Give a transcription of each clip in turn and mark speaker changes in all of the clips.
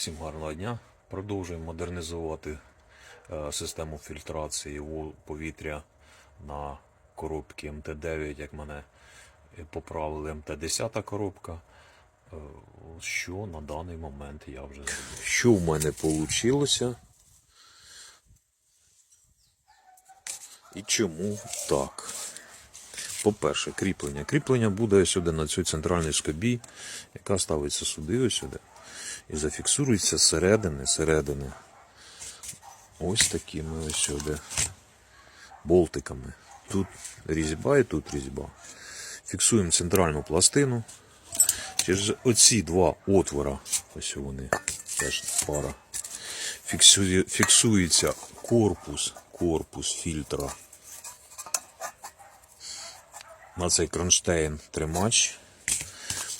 Speaker 1: Всім гарного дня. Продовжуємо модернізувати е, систему фільтрації повітря на коробці МТ-9, як мене поправили МТ-10 коробка. Е, Що на даний момент я вже зробив. Що в мене вийшло? І чому так? По-перше, кріплення. Кріплення буде сюди на цій центральній скобі, яка ставиться сюди, ось сюди. І зафіксується зсередини, зсередини. Ось такими ось сюди болтиками. Тут різьба і тут різьба. Фіксуємо центральну пластину. Через оці два отвора, ось вони, теж пара. Фіксує, фіксується корпус, корпус фільтра на цей кронштейн тримач.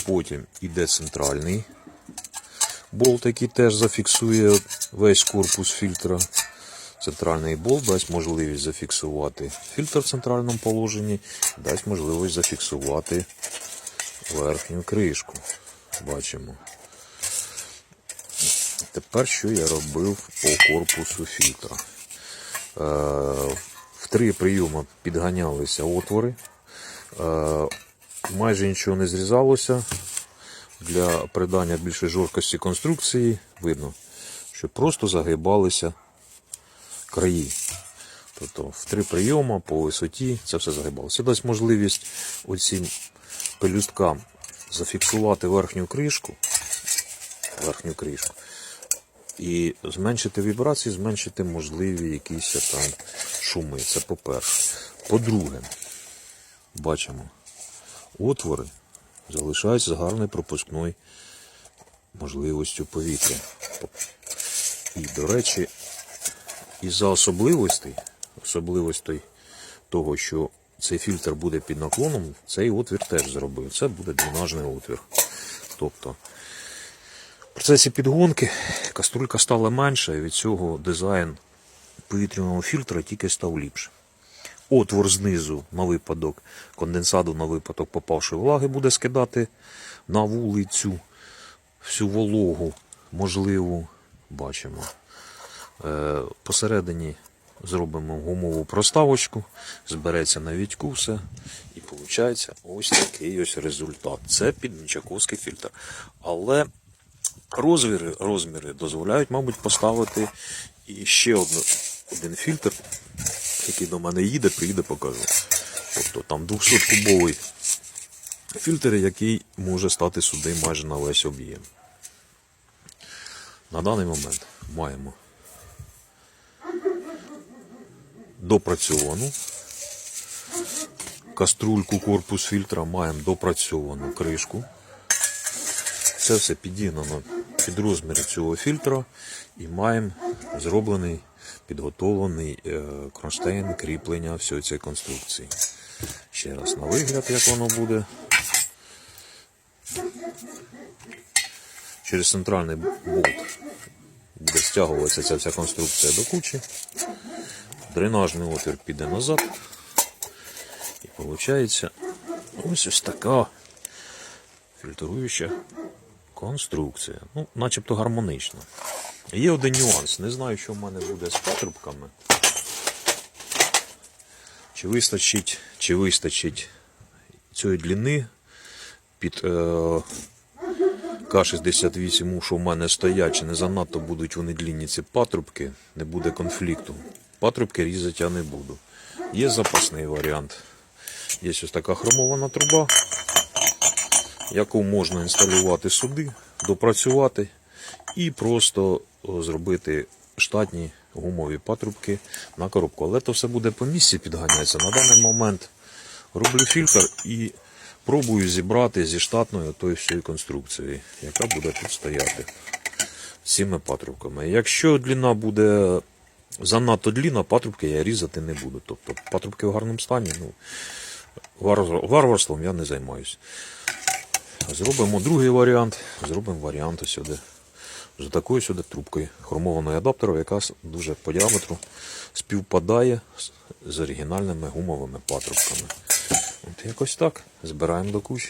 Speaker 1: Потім іде центральний болт, який теж зафіксує весь корпус фільтра. Центральний болт дасть можливість зафіксувати фільтр в центральному положенні, дасть можливість зафіксувати верхню кришку. Бачимо. Тепер що я робив по корпусу фільтра. Е, в три прийоми підганялися отвори. Е, майже нічого не зрізалося. Для придання більшої жорсткості конструкції видно, що просто загибалися краї. Тобто в три прийоми по висоті це все загибалося. Дасть можливість оцим пелюсткам зафіксувати верхню кришку, верхню кришку і зменшити вібрації, зменшити можливі якісь там шуми. Це по-перше. По-друге, бачимо, отвори залишаються з гарною пропускною можливістю повітря. І, до речі, із-за особливостей, особливостей того, що цей фільтр буде під наклоном, цей отвір теж зробив. Це буде дренажний отвір. Тобто, в процесі підгонки каструлька стала менша, і від цього дизайн повітряного фільтра тільки став ліпше. Отвор знизу на випадок конденсату, на випадок попавшої влаги, буде скидати на вулицю всю вологу, можливу, бачимо. Е, посередині зробимо гумову проставочку, збереться на відьку все, і виходить ось такий ось результат. Це підмічаковський фільтр. Але розміри, розміри дозволяють, мабуть, поставити і ще один фільтр, який до мене їде, приїде, покажу. Тобто там 200-кубовий фільтр, який може стати сюди майже на весь об'єм. На даний момент маємо допрацьовану каструльку, корпус фільтра, маємо допрацьовану кришку. Це все підігнано під розміри цього фільтра і маємо зроблений підготовлений е, кронштейн кріплення всієї цієї конструкції. Ще раз на вигляд, як воно буде. Через центральний болт буде стягуватися ця вся конструкція до кучі. Дренажний отвір піде назад. І виходить ось ось така фільтруюча конструкція. Ну, начебто гармонично. Є один нюанс. Не знаю, що в мене буде з патрубками. Чи вистачить, чи вистачить цієї длини під е, К-68, що в мене стоять, чи не занадто будуть вони длінні ці патрубки, не буде конфлікту. Патрубки різати я не буду. Є запасний варіант. Є ось така хромована труба, яку можна інсталювати сюди, допрацювати і просто зробити штатні гумові патрубки на коробку. Але то все буде по місці підганятися. На даний момент роблю фільтр і пробую зібрати зі штатною тої всієї конструкції, яка буде тут стояти цими патрубками. Якщо длина буде занадто длінна, патрубки я різати не буду. Тобто патрубки в гарному стані, ну, варварством я не займаюся. Зробимо другий варіант. Зробимо варіант ось сюди. З такою сюди трубкою хромованою адаптером, яка дуже по діаметру співпадає з оригінальними гумовими патрубками. От якось так. Збираємо до кучі.